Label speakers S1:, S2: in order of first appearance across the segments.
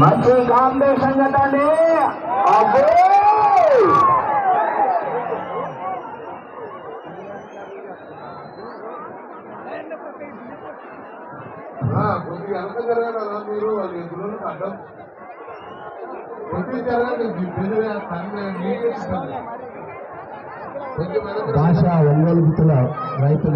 S1: మంచి కాంబినేషన్ కదండి అబ్బో!
S2: ఆ, కొద్దిగా వెనక జరగాలి మీరు వాళ్ళు ఎదురు అడ్డం కొద్దిగా. కొంచెం వెనక
S3: భాష ఒంగోలు గుర్తుల రైతు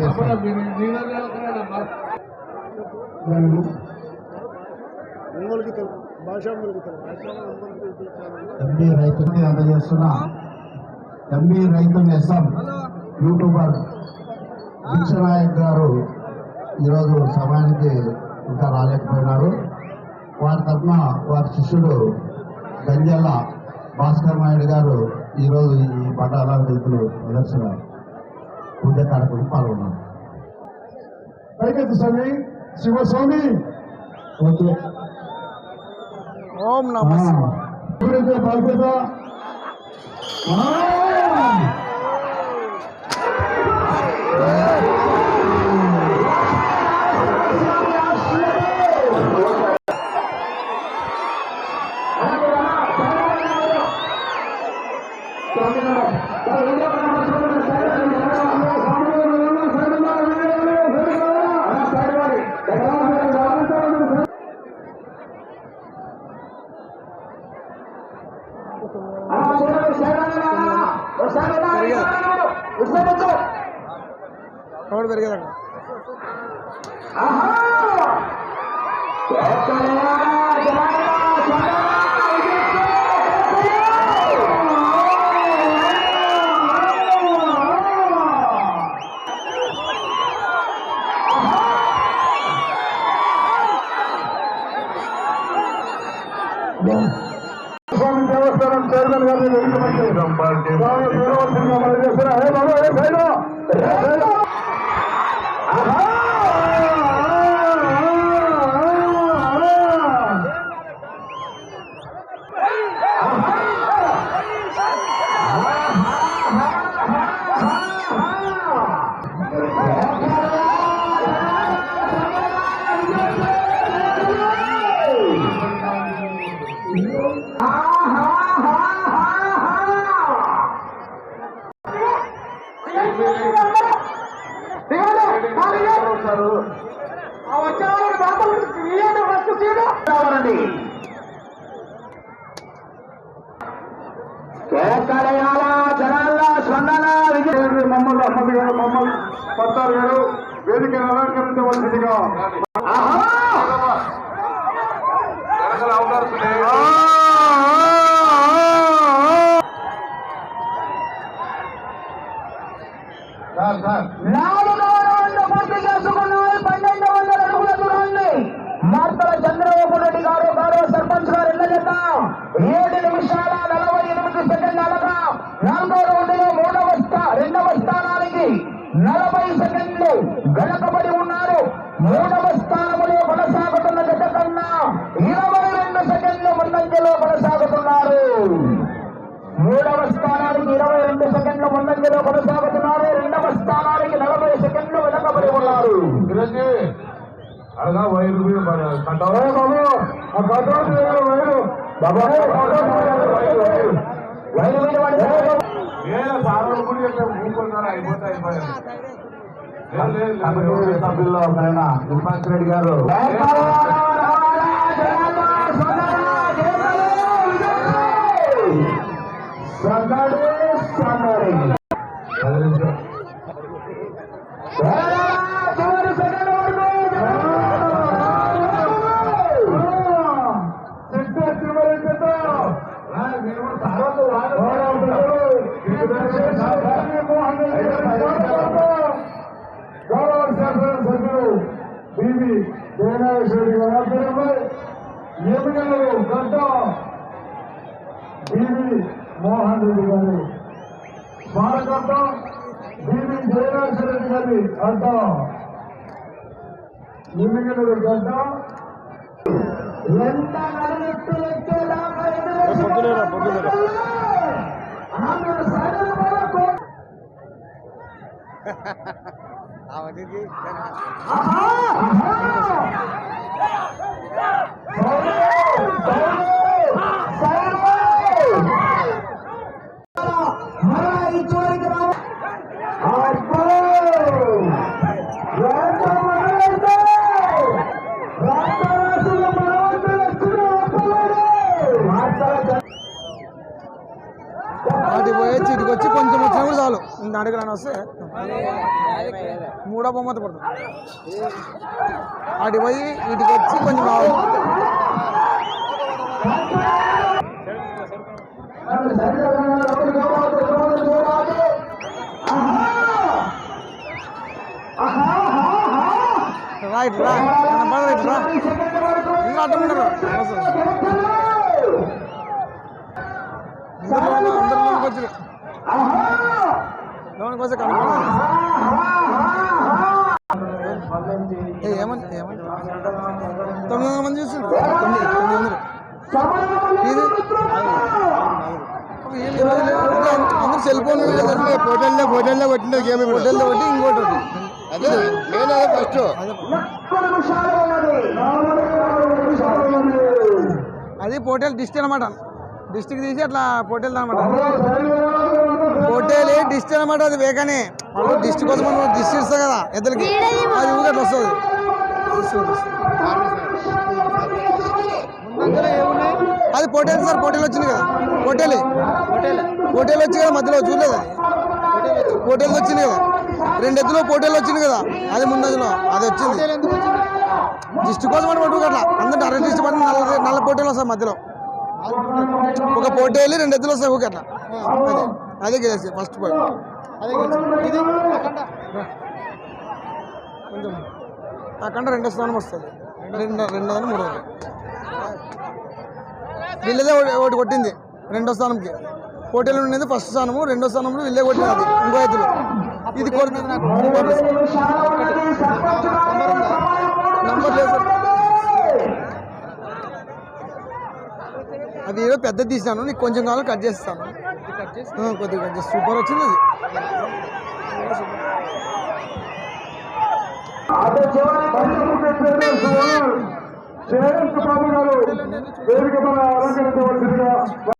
S3: ఎంబీ రైతుకి అందజేస్తున్న. ఎంబీ రైతు ఎస్ఎం యూట్యూబర్ దీక్షనాయక్ గారు ఈరోజు సమయానికి ఇంకా రాలేకపోయినారు. వారి తరఫున వారి శిష్యుడు గంజల్ల భాస్కర్ నాయుడు గారు ఈరోజు ఈ పటాల రైతులు ప్రదర్శన పూజ కార్యక్రమం పాల్గొన్నారు. పైకెత్తి స్వామి. శివస్వామి. ఓకే.
S4: ఓం నమ
S3: ఎప్పుడైతే బాధ్యత
S4: ఎవరు పెరిగేదండి
S3: స్వామి దేవస్థానం చైర్మన్ గారిని వెనుకబట్టి స్వామి దేవస్థానం అమలు హే బాబు ఏ సైడు ఏ సైడు ఆహా!
S1: కేకడయాల జనాల స్పందన విజయ
S3: మమ్మల్ని అహ్మద్ గారు మమ్మల్ని పత్తారు గారు వేదికను అలంకరించవలసిందిగా.
S2: సార్
S1: ఏడు నిమిషాల నలభై ఎనిమిది సెకండ్లగా నాలుగో రౌండ్లో మూడవ రెండవ స్థానానికి నలభై సెకండ్లు వెనకబడి ఉన్నారు. మూడవ స్థానంలో కొనసాగుతున్న జత కన్నా ఇరవై రెండు సెకండ్లు ముందంజలో కొనసాగుతున్నారు. మూడవ స్థానానికి ఇరవై రెండు సెకండ్ల ముందంజలో కొనసాగుతున్నారు. రెండవ స్థానానికి నలభై సెకండ్లు వెనకబడి ఉన్నారు.
S2: అడగా వైరు నేను సార్లు కూడా చెప్పాను ఊరుకున్నారు అయిపోతే.
S3: కమిటీ సభ్యుల్లో ఒకరైన విశ్వాస్ రెడ్డి గారు. బీబీ జయనాగేశ్వరి గారి ఆధ్వర్యంలో ఎమ్మెల్యేలు గడ్డ బీబీ మోహన్ రెడ్డి గారు స్మారకార్థం బీబీ జయనాగేశ్వర రెడ్డి గారి అడ్డ ఎమ్మెల్యేలు గడ్డ
S1: ఎంత నలుగురు లెక్కేదాకా ఎదురు
S4: పొద్దులేరా, పొద్దులేరా.
S1: ఆమె సగం వరకు
S4: అవన్నీ
S1: ఆహా! ఆహా!
S4: కూడా చాలు ఇంత అడుగులని వస్తే మూడో బొమ్మత పడుతుంది వాటి పోయి ఇటుకు వచ్చి కొంచెం రావాలి రా ఇటు రా మన పదరా ఇటు రా ఇంకా అడ్డం ఉండరు అందరూ వచ్చి కనుక్కోవాలి ఏ ఏమని ఏమని? తొమ్మిది వందల మంది చూసిండ్రు. తొమ్మిది తొమ్మిది వందలు. అందరూ సెల్ ఫోన్
S3: హోటల్లో హోటల్లో కొట్టిన గేమ్
S4: హోటల్లో ఒకటి ఇంకోటి ఒకటి
S3: అదే నేను అదే ఫస్ట్.
S4: అదే. పోటేల్ డిస్ట్ అనమాట డిస్ట్రిక్ట్ తీసి అట్లా పోటేల్ అనమాట పోటేల్ డిస్ట్ అనమాట అది వేగానే. వాళ్ళు డిస్ట్ కోసం మనం డిస్ట్ ఇస్తాం కదా ఇద్దరికి అది ఊగట్ వస్తుంది. అది పోటేల్ సార్ పోటేల్ వచ్చింది కదా. పోటేల్ పోటేల్ వచ్చి కదా మధ్యలో చూడలేదు? అది పోటేల్ వచ్చింది కదా. రెండు ఎద్దులో పోటేల్ వచ్చింది కదా. అది ముందదిలో అది వచ్చింది. డిస్ట్ కోసం అని పట్టుకు అట్లా అందరూ అర డిస్ట్ పడి నల్ల నల్ల పోటీలు వస్తాయి మధ్యలో. ఒక పోటీలు రెండు ఎద్దులు వస్తాయి ఊకట్లా అదే అదే గెలిచి ఫస్ట్ పోయి కొంచెం అక్కడ రెండో స్థానం వస్తుంది. రెండు రెండో స్థానం మూడో వీళ్ళదే ఒకటి కొట్టింది రెండో స్థానంకి. పోటీలో ఉండేది ఫస్ట్ స్థానము రెండో స్థానంలో వీళ్ళే కొట్టింది అది ఇంకో ఇది కొడుతుంది నాకు. నంబర్ లేదు. అది ఏదో పెద్ద తీసినాను నీకు కొంచెం కాలం కట్ చేస్తాను. కొద్దిగా కట్ సూపర్ వచ్చింది అది.
S3: జయంత్ బాబు గారు వేదిక మన అలంకరించవలసిందిగా